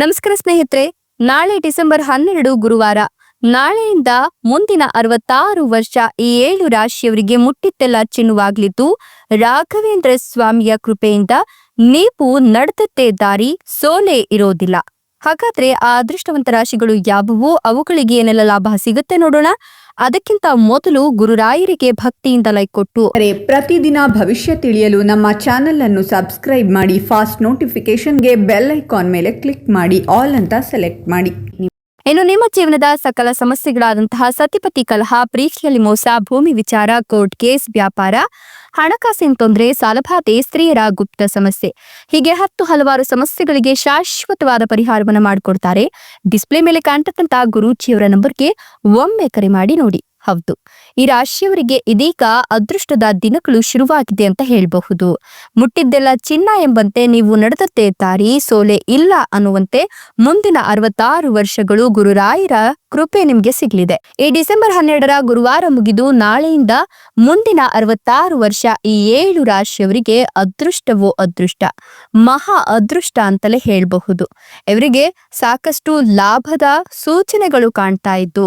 ನಮಸ್ಕಾರ ಸ್ನೇಹಿತರೆ, ನಾಳೆ ಡಿಸೆಂಬರ್ ಹನ್ನೆರಡು ಗುರುವಾರ. ನಾಳೆಯಿಂದ ಮುಂದಿನ ಅರವತ್ತಾರು ವರ್ಷ ಈ ಏಳು ರಾಶಿಯವರಿಗೆ ಮುಟ್ಟಿತ್ತೆಲ್ಲ ಚಿನ್ನುವಾಗ್ಲಿದ್ದು, ರಾಘವೇಂದ್ರ ಸ್ವಾಮಿಯ ಕೃಪೆಯಿಂದ ನೀವು ನಡೆದತ್ತೆ ದಾರಿ ಸೋಲೆ ಇರೋದಿಲ್ಲ. ಹಾಗಾದ್ರೆ ಆ ಅದೃಷ್ಟವಂತ ರಾಶಿಗಳು ಯಾವುವು? ಅವುಗಳಿಗೆ ಏನೆಲ್ಲ ಲಾಭ ಸಿಗುತ್ತೆ ನೋಡೋಣ. ಅದಕ್ಕಿಂತ ಮೊದಲು ಗುರುರಾಯರಿಗೆ ಭಕ್ತಿಯಿಂದ ಲೈಕ್ ಕೊಟ್ಟು ಅರೆ, ಪ್ರತಿದಿನ ಭವಿಷ್ಯ ತಿಳಿಯಲು ನಮ್ಮ ಚಾನೆಲ್ ಅನ್ನು ಸಬ್ಸ್ಕ್ರೈಬ್ ಮಾಡಿ, ಫಾಸ್ಟ್ ನೋಟಿಫಿಕೇಶನ್ಗೆ ಬೆಲ್ ಐಕಾನ್ ಮೇಲೆ ಕ್ಲಿಕ್ ಮಾಡಿ, ಆಲ್ ಅಂತ ಸೆಲೆಕ್ಟ್ ಮಾಡಿ. ಇನ್ನು ನಿಮ್ಮ ಜೀವನದ ಸಕಲ ಸಮಸ್ಯೆಗಳಾದಂತಹ ಸತಿಪತಿ ಕಲಹ, ಪ್ರೀತಿಯಲ್ಲಿ ಮೋಸ, ಭೂಮಿ ವಿಚಾರ, ಕೋರ್ಟ್ ಕೇಸ್, ವ್ಯಾಪಾರ, ಹಣಕಾಸಿನ ತೊಂದರೆ ಸಾಲಭಾತೆ ಸ್ತ್ರೀಯರ ಗುಪ್ತ ಸಮಸ್ಯೆ. ಹೀಗೆ ಹತ್ತು ಹಲವಾರು ಸಮಸ್ಯೆಗಳಿಗೆ ಶಾಶ್ವತವಾದ ಪರಿಹಾರವನ್ನು ಮಾಡಿಕೊಡ್ತಾರೆ. ಡಿಸ್ಪ್ಲೇ ಮೇಲೆ ಕಾಣ್ತಕ್ಕಂತಹ ಗುರೂಜಿಯವರ ನಂಬರ್ಗೆ ಒಮ್ಮೆ ಕರೆ ಮಾಡಿ ನೋಡಿ. ಹೌದು. ಈ ರಾಶಿಯವರಿಗೆ ಇದೀಗ ಅದೃಷ್ಟದ ದಿನಗಳು ಶುರುವಾಗಿದೆ ಅಂತ ಹೇಳಬಹುದು. ಮುಟ್ಟಿದ್ದೆಲ್ಲ ಚಿನ್ನ ಎಂಬಂತೆ ನೀವು ನಡೆದದ್ದೇ ದಾರಿ ಸೋಲೆ ಇಲ್ಲ ಅನ್ನುವಂತೆ ಮುಂದಿನ ಅರವತ್ತಾರು ವರ್ಷಗಳು ಗುರುರಾಯರ ಕೃಪೆ ನಿಮ್ಗೆ ಸಿಗ್ಲಿದೆ. ಈ ಡಿಸೆಂಬರ್ ಹನ್ನೆರಡರ ಗುರುವಾರ ಮುಗಿದು ನಾಳೆಯಿಂದ ಮುಂದಿನ ಅರವತ್ತಾರು ವರ್ಷ ಈ ಏಳು ರಾಶಿಯವರಿಗೆ ಅದೃಷ್ಟವೋ ಅದೃಷ್ಟ? ಮಹಾ ಅದೃಷ್ಟ ಅಂತಲೇ ಹೇಳಬಹುದು. ಇವರಿಗೆ ಸಾಕಷ್ಟು ಲಾಭದ ಸೂಚನೆಗಳು ಕಾಣ್ತಾ ಇದ್ದು,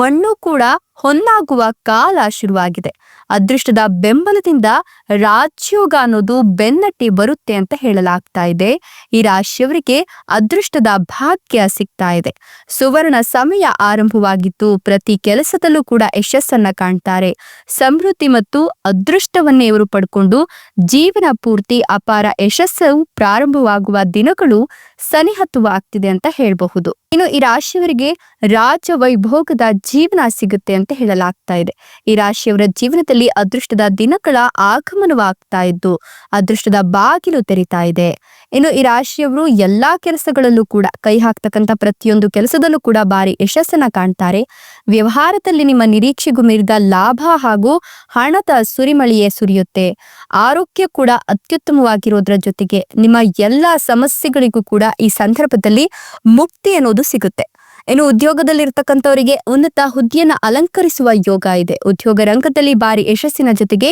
ಮಣ್ಣು ಕೂಡ ಹೊನ್ನಾಗುವ ಕಾಲ ಶುರುವಾಗಿದೆ. ಅದೃಷ್ಟದ ಬೆಂಬಲದಿಂದ ರಾಜ್ಯೋಗ ಅನ್ನೋದು ಬೆನ್ನಟ್ಟಿ ಬರುತ್ತೆ ಅಂತ ಹೇಳಲಾಗ್ತಾ ಇದೆ. ಈ ರಾಶಿಯವರಿಗೆ ಅದೃಷ್ಟದ ಭಾಗ್ಯ ಸಿಗ್ತಾ ಇದೆ. ಸುವರ್ಣ ಸಮಯ ಆರಂಭವಾಗಿದ್ದು ಪ್ರತಿ ಕೆಲಸದಲ್ಲೂ ಕೂಡ ಯಶಸ್ಸನ್ನ ಕಾಣ್ತಾರೆ. ಸಮೃದ್ಧಿ ಮತ್ತು ಅದೃಷ್ಟವನ್ನೇ ಇವರು ಪಡ್ಕೊಂಡು ಜೀವನ ಪೂರ್ತಿ ಅಪಾರ ಯಶಸ್ಸು ಪ್ರಾರಂಭವಾಗುವ ದಿನಗಳು ಸನಿಹತ್ತವಾಗ್ತಿದೆ ಅಂತ ಹೇಳಬಹುದು. ಇನ್ನು ಈ ರಾಶಿಯವರಿಗೆ ರಾಜ ವೈಭೋಗದ ಜೀವನ ಸಿಗುತ್ತೆ ಅಂತ ಹೇಳಲಾಗ್ತಾ ಇದೆ. ಈ ರಾಶಿಯವರ ಜೀವನದಲ್ಲಿ ಅದೃಷ್ಟದ ದಿನಗಳ ಆಗಮನವಾಗ್ತಾ ಇದ್ದು, ಅದೃಷ್ಟದ ಬಾಗಿಲು ತೆರಿತಾ ಇದೆ. ಇನ್ನು ಈ ರಾಶಿಯವರು ಎಲ್ಲಾ ಕೆಲಸಗಳಲ್ಲೂ ಕೂಡ, ಕೈ ಹಾಕ್ತಕ್ಕಂಥ ಪ್ರತಿಯೊಂದು ಕೆಲಸದಲ್ಲೂ ಕೂಡ ಭಾರಿ ಯಶಸ್ಸನ್ನ ಕಾಣ್ತಾರೆ. ವ್ಯವಹಾರದಲ್ಲಿ ನಿಮ್ಮ ನಿರೀಕ್ಷೆಗೂ ಮೀರಿದ ಲಾಭ ಹಾಗೂ ಹಣದ ಸುರಿಮಳಿಯೇ ಸುರಿಯುತ್ತೆ. ಆರೋಗ್ಯ ಕೂಡ ಅತ್ಯುತ್ತಮವಾಗಿರೋದ್ರ ಜೊತೆಗೆ ನಿಮ್ಮ ಎಲ್ಲಾ ಸಮಸ್ಯೆಗಳಿಗೂ ಕೂಡ ಈ ಸಂದರ್ಭದಲ್ಲಿ ಮುಕ್ತಿ ಅನ್ನೋದು ಸಿಗುತ್ತೆ. ಇನ್ನು ಉದ್ಯೋಗದಲ್ಲಿರ್ತಕ್ಕಂಥವರಿಗೆ ಉನ್ನತ ಹುದ್ದೆಯನ್ನು ಅಲಂಕರಿಸುವ ಯೋಗ ಇದೆ. ಉದ್ಯೋಗ ರಂಗದಲ್ಲಿ ಭಾರಿ ಯಶಸ್ಸಿನ ಜೊತೆಗೆ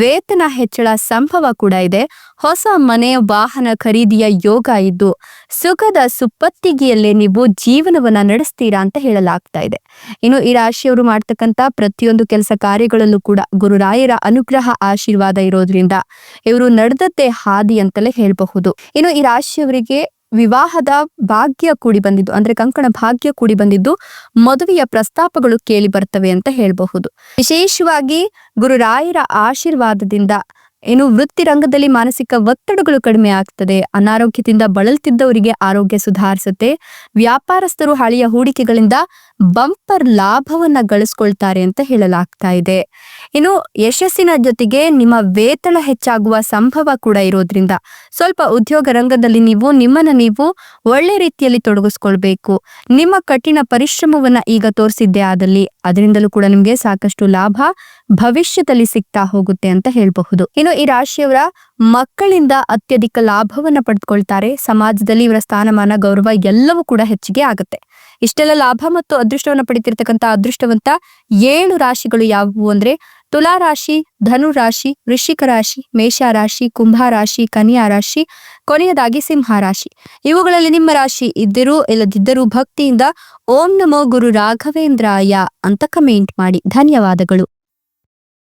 ವೇತನ ಹೆಚ್ಚಳ ಸಂಭವ ಕೂಡ ಇದೆ. ಹೊಸ ಮನೆ, ವಾಹನ ಖರೀದಿಯ ಯೋಗ ಇದ್ದು ಸುಖದ ಸುಪ್ಪತ್ತಿಗೆಯಲ್ಲೇ ನೀವು ಜೀವನವನ್ನ ನಡೆಸ್ತೀರಾ ಅಂತ ಹೇಳಲಾಗ್ತಾ ಇದೆ. ಇನ್ನು ಈ ರಾಶಿಯವರು ಮಾಡ್ತಕ್ಕಂತ ಪ್ರತಿಯೊಂದು ಕೆಲಸ ಕಾರ್ಯಗಳಲ್ಲೂ ಕೂಡ ಗುರುರಾಯರ ಅನುಗ್ರಹ, ಆಶೀರ್ವಾದ ಇರೋದ್ರಿಂದ ಇವರು ನಡೆದದ್ದೇ ಹಾದಿ ಅಂತಲೇ ಹೇಳಬಹುದು. ಇನ್ನು ಈ ರಾಶಿಯವರಿಗೆ ವಿವಾಹದ ಭಾಗ್ಯ ಕೂಡಿ ಬಂದಿದ್ದು, ಅಂದ್ರೆ ಕಂಕಣ ಭಾಗ್ಯ ಕೂಡಿ ಬಂದಿದ್ದು, ಮದುವೆಯ ಪ್ರಸ್ತಾಪಗಳು ಕೇಳಿ ಬರ್ತವೆ ಅಂತ ಹೇಳಬಹುದು. ವಿಶೇಷವಾಗಿ ಗುರುರಾಯರ ಆಶೀರ್ವಾದದಿಂದ ಏನು ವೃತ್ತಿ ರಂಗದಲ್ಲಿ ಮಾನಸಿಕ ಒತ್ತಡಗಳು ಕಡಿಮೆ ಆಗ್ತದೆ, ಅನಾರೋಗ್ಯದಿಂದ ಬಳಲ್ತಿದ್ದವರಿಗೆ ಆರೋಗ್ಯ ಸುಧಾರಿಸುತ್ತೆ, ವ್ಯಾಪಾರಸ್ಥರು ಹಳೆಯ ಹೂಡಿಕೆಗಳಿಂದ ಬಂಪರ್ ಲಾಭವನ್ನ ಗಳಿಸ್ಕೊಳ್ತಾರೆ ಅಂತ ಹೇಳಲಾಗ್ತಾ ಇದೆ. ಇನ್ನು ಯಶಸ್ಸಿನ ಜೊತೆಗೆ ನಿಮ್ಮ ವೇತನ ಹೆಚ್ಚಾಗುವ ಸಂಭವ ಕೂಡ ಇರೋದ್ರಿಂದ ಸ್ವಲ್ಪ ಉದ್ಯೋಗ ರಂಗದಲ್ಲಿ ನೀವು ನಿಮ್ಮನ್ನ ನೀವು ಒಳ್ಳೆ ರೀತಿಯಲ್ಲಿ ತೊಡಗಿಸ್ಕೊಳ್ಬೇಕು. ನಿಮ್ಮ ಕಠಿಣ ಪರಿಶ್ರಮವನ್ನ ಈಗ ತೋರಿಸಿದ್ದೆ ಆದಲ್ಲಿ ಅದರಿಂದಲೂ ಕೂಡ ನಿಮ್ಗೆ ಸಾಕಷ್ಟು ಲಾಭ ಭವಿಷ್ಯದಲ್ಲಿ ಸಿಗ್ತಾ ಹೋಗುತ್ತೆ ಅಂತ ಹೇಳಬಹುದು. ಇನ್ನು ಈ ರಾಶಿಯವರ ಮಕ್ಕಳಿಂದ ಅತ್ಯಧಿಕ ಲಾಭವನ್ನ ಪಡೆದುಕೊಳ್ತಾರೆ ಸಮಾಜದಲ್ಲಿ ಇವರ ಸ್ಥಾನಮಾನ, ಗೌರವ ಎಲ್ಲವೂ ಕೂಡ ಹೆಚ್ಚಿಗೆ ಆಗುತ್ತೆ. ಇಷ್ಟೆಲ್ಲ ಲಾಭ ಮತ್ತು ಅದೃಷ್ಟವನ್ನ ಪಡಿತಿರ್ತಕ್ಕಂಥ ಅದೃಷ್ಟವಂತ ಏಳು ರಾಶಿಗಳು ಯಾವುವು ಅಂದ್ರೆ ತುಲಾ ರಾಶಿ, ಧನು ರಾಶಿ, ವೃಶ್ಚಿಕ ರಾಶಿ, ಮೇಷ ರಾಶಿ, ಕುಂಭ ರಾಶಿ, ಕನ್ಯಾ ರಾಶಿ, ಕೊನೆಯದಾಗಿ ಸಿಂಹ ರಾಶಿ. ಇವುಗಳಲ್ಲಿ ನಿಮ್ಮ ರಾಶಿ ಇದ್ದರೂ ಇಲ್ಲದಿದ್ದರೂ ಭಕ್ತಿಯಿಂದ ಓಂ ನಮೋ ಗುರು ರಾಘವೇಂದ್ರಾಯ ಅಂತ ಕಮೆಂಟ್ ಮಾಡಿ. ಧನ್ಯವಾದಗಳು.